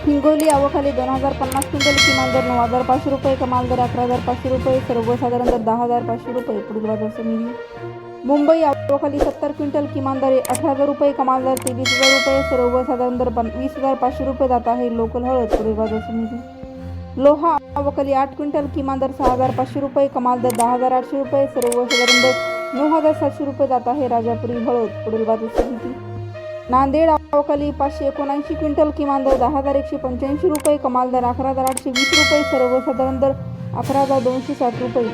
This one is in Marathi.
हिंगोली आवखाली दोन हजार पन्नास क्विंटल किमान दर नऊ हजार पाचशे रुपये कमाल दर अकरा हजार पाचशे रुपये सर्वसाधारण दर दहा हजार पाचशे रुपये पुढील बाजार समिती. मुंबई अवखाली सत्तर क्विंटल किमान दर अठरा हजार रुपये कमाल दर तेवीस हजार रुपये सर्वसाधारण दर पन वीस हजार पाचशे रुपये जात आहे लोकल हळद पुढील बाजार समिती. लोहा आवखाली आठ क्विंटल किमान दर सहा हजार पाचशे रुपये कमाल दर दहा हजार आठशे रुपये सर्वसाधारण दर नऊ हजार सातशे रुपये जात आहे राजापुरी हळद पुढील बाजार समिती. नांदेड अवकाली पाचशे एकोणऐंशी क्विंटल किमान दर दहा हजार एकशे पंच्याऐंशी रुपये कमाल दर अकरा हजार आठशे वीस रुपये सर्वसाधारण दर अकरा हजार दोनशे साठ रुपये.